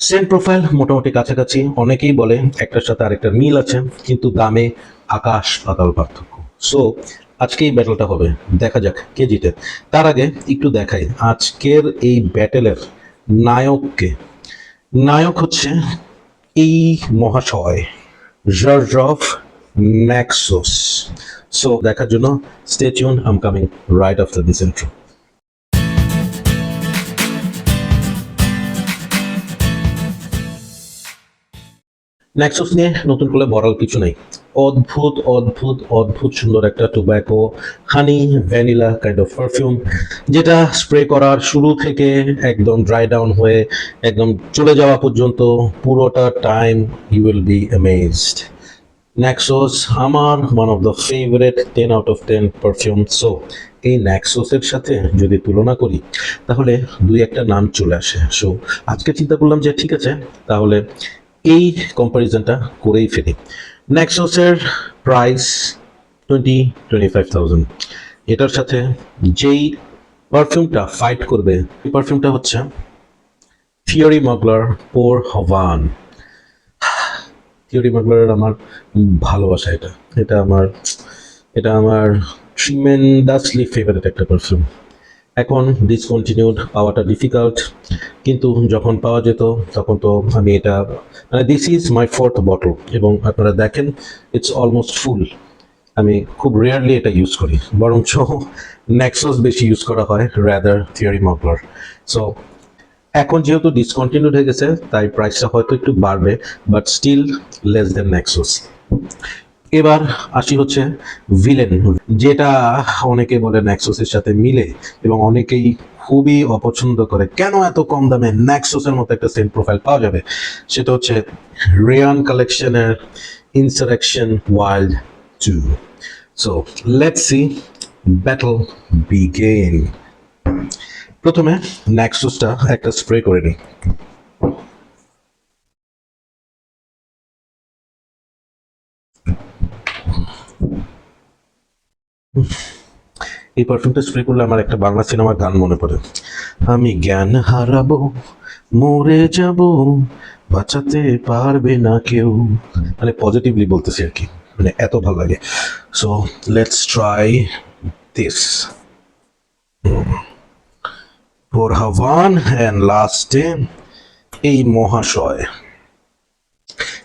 Saint profile মোটামুটি কাছাকাছি। অনেকেই বলে একটার সাথে আরেকটার মিল আছে, কিন্তু দামে আকাশ পাতাল পার্থক্য। সো আজকে এই ব্যাটেলটা হবে। দেখা যাক কে জিতে। তার আগে একটু দেখাই। আজকের এই ব্যাটেলের নায়ককে। নায়ক হচ্ছে এই মহাশয় জর্জ অফ ন্যাক্সোস সো দেখার জন্য stay tune I'm coming right after this intro Naxos নিয়ে নতুন করে বলার কিছু নেই। অদ্ভুত অদ্ভুত অদ্ভুত সুন্দর একটা tobacco honey vanilla kind of perfume যেটা স্প্রে করার শুরু থেকে একদম ড্রাই ডাউন হয়ে একদম চলে যাওয়া পর্যন্ত পুরোটা time you will be amazed Naxos আমার one of the favourite ten out of ten perfume so এই ন্যাক্সোসের সাথে যদি তুলনা করি, তাহলে দুই একটা নাম চলে আসে। সো আজকে চিন্তা করলাম যে, ঠিক আছে, তাহলে এই কম্পারিজনটা করেই ফেলি। ন্যাক্সোসের price twenty twenty five thousand এটার সাথে যেই পারফিউমটা ফাইট করবে, এই পারফিউমটা হচ্ছে Thierry Mugler pure Havane Thierry মাগলারের আমার ভালোবাসা এটা। এটা আমার এটা আমার ট্রিমেন্ডাসলি ফেভারিট একটা পারফিউম এখন ডিসকন্টিনিউড পাওয়াটা ডিফিকাল্ট কিন্তু যখন পাওয়া যেত, তখন তো আমি এটা মানে this is my fourth bottle এবং আপনারা দেখেন ইটস অলমোস্ট ফুল আমি খুব রেয়ারলি এটা ইউজ করি, বরঞ্চ নেক্সস বেশি ইউজ করা হয় র্যাদার থিওরি মগলার সো এখন যেহেতু ডিসকন্টিনিউড হয়ে গেছে, তাই প্রাইসটা হয়তো একটু বাড়বে but still less than Naxos এবার আসি হচ্ছে ভিলেন যেটা অনেকে বলে নেক্সোসের সাথে মিলে এবং অনেকেই খুবই অপছন্দ করে। কেন এত কম দামে নেক্সোসের মতো একটা সেন্ট প্রোফাইল পাওয়া যাবে? সেটা হচ্ছে রেয়ান কালেকশনের Insurrection wild two so let's see battle begin প্রথমে ন্যাক্সোসটা একটা স্প্রে করে নিই। এই পারফিউমটা স্প্রে করলে আমার একটা বাংলা সিনেমার গান মনে পড়ে। আমি জ্ঞান হারাবো, মরে যাব, বাঁচাতে পারবে না কেউ। মানে পজিটিভলি বলতেছি আর কি মানে এত ভালো লাগে। So let's try this for Havane and লাস্টে এই মহাশয়।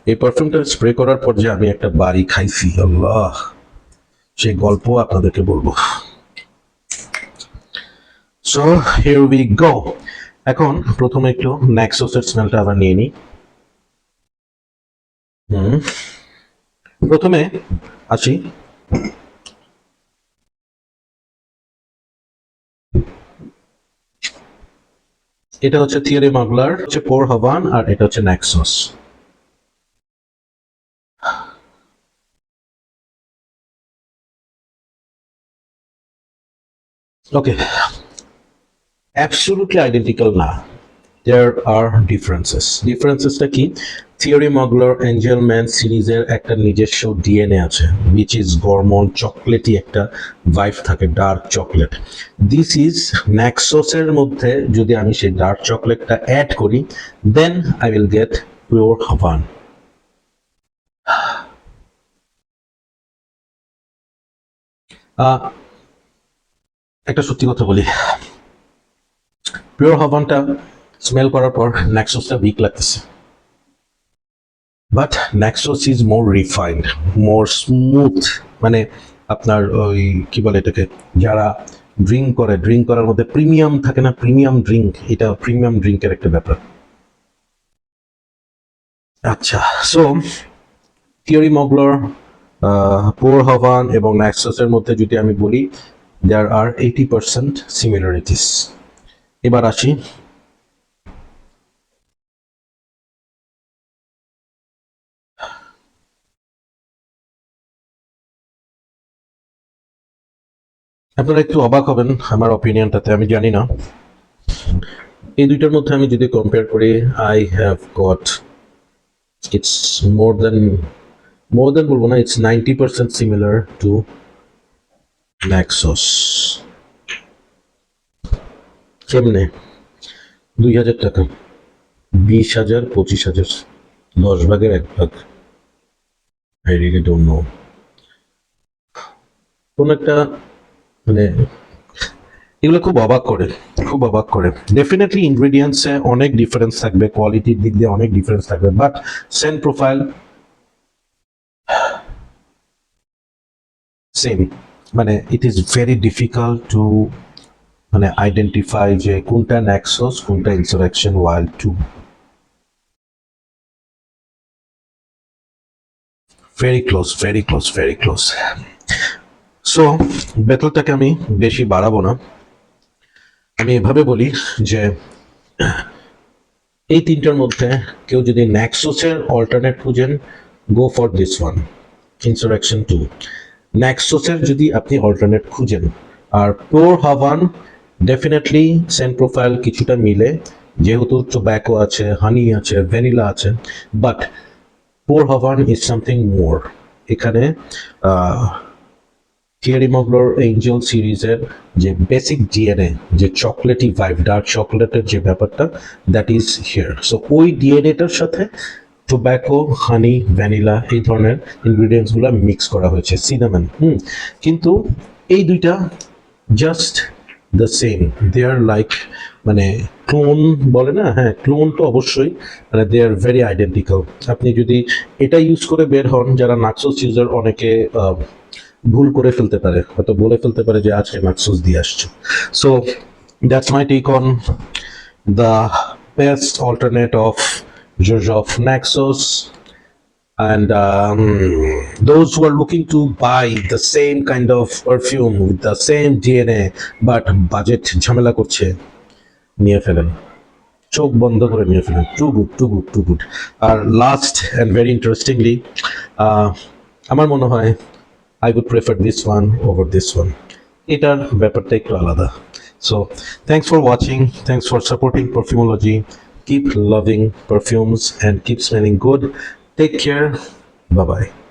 এই পারফিউমটা স্প্রে করার পর যে আমি একটা বাড়ি খাইছি, আল্লাহ। সেই গল্প আপনাদেরকে বলব। সো হিয়ার উই গো এখন প্রথমে একটু ন্যাক্সোসের স্মেলটা আবার নিয়ে নিই। প্রথমে আসি। এটা হচ্ছে থিয়ারি মাগলার হচ্ছে পোর হাভান আর এটা হচ্ছে ন্যাক্সোস ওকে অ্যাবসলুটলি আইডেন্টিক্যাল না. দেয়ার আর ডিফারেন্সেস ডিফারেন্সেসটা কি? থিওরি মগলার এঞ্জেল ম্যান সিরিজের একটা নিজস্ব ডিএনএ আছে উইচ ইজ গরমন চকলেটই একটা ভাইফ থাকে ডার্ক চকলেট দিস ইজ ন্যাক্সোসের মধ্যে যদি আমি সেই ডার্ক চকলেটটা অ্যাড করি then I will get pure Havane একটা সত্যি কথা বলি। পিওর হাভানটা স্মেল করার পর ন্যাক্সোসটা উইক লাগতেছে। But Naxos is more refined more smooth মানে আপনার ওই কি বলে এটাকে, যারা ড্রিঙ্ক করে ড্রিঙ্ক করার মধ্যে প্রিমিয়াম থাকে না প্রিমিয়াম ড্রিঙ্ক এটা প্রিমিয়াম ড্রিঙ্কের একটা ব্যাপার। আচ্ছা so Thierry Mugler pure Havane এবং ন্যাক্সোসের মধ্যে যদি আমি বলি দেয়ার আর এইটি পার্সেন্ট সিমিলারিটিস এবার আসি। আপনারা একটু অবাক হবেন আমার অপিনিয়নটাতে আমি জানি না। এই দুইটার মধ্যে আমি যদি কম্পেয়ার করি I have got it's more than more than বলব না it's ninety percent similar to Naxos কেমনে দুই হাজার টাকা। বিশ হাজার, পঁচিশ হাজার, দশ ভাগের এক ভাগ। কোন একটা মানে এগুলো খুব অবাক করে, খুব অবাক করে। ডেফিনেটলি ইনগ্রেডিয়েন্টসে অনেক ডিফারেন্স থাকবে কোয়ালিটির দিক দিয়ে অনেক ডিফারেন্স থাকবে বাট সেন্ট প্রোফাইল সেম মানে it is very difficult to মানে আইডেন্টিফাই যে কোনটা ন্যাক্সোস কোনটা Insurrection wild two very close very close very close so বেতলটাকে আমি বেশি বাড়াবো না। আমি এভাবে বলি যে, এই তিনটার মধ্যে কেউ যদি ন্যাক্সোসের অল্টারনেট খুঁজেন go for this one Insurrection two ন্যাক্সোসের যদি আপনি অল্টারনেট খুঁজেন, আর pure Havane definitely scent profile কিছুটা মিলে, যেহেতু টোব্যাকো আছে হানি আছে ভ্যানিলা আছে but pure Havane is something more এখানে থিয়ারি মগলোর এঞ্জেল সিরিজের যে বেসিক ডিএনএ যে চকলেটি ভাইভ ডার্ক চকলেটের যে ব্যাপারটা দ্যাট ইজ হিয়ার সো ওই ডিএনএটার সাথে টোব্যাকো হানি ভ্যানিলা এই ধরনের ইনগ্রিডিয়েন্টসগুলো মিক্স করা হয়েছে সিনামেন হুম? কিন্তু এই দুইটা just the same they are like মানে ক্লোন বলে না? হ্যাঁ ক্লোন তো অবশ্যই মানে দে আর ভেরি আইডেন্টিক্যাল আপনি যদি এটা ইউজ করে বের হন, যারা নাক্সোস ইউজার অনেকে ভুল করে ফেলতে পারে, হয়তো বলে ফেলতে পারে যে আজকে নাক্সোস দিয়ে আসছে। So that's my take on the best alternate of of Naxos. And um, those who are looking to buy the same kind of perfume with the same DNA but budget ঝামেলা করছে নিয়ে ফেলেন। চোখ বন্ধ করে নিয়ে ফেলেন। Too good too good too good R last and very interestingly আমার মনে হয় I would prefer this one over this one এটার ব্যাপারটা একটু আলাদা। So thanks for watching thanks for supporting Perfumology keep loving perfumes and keep smelling good. Take care. Bye bye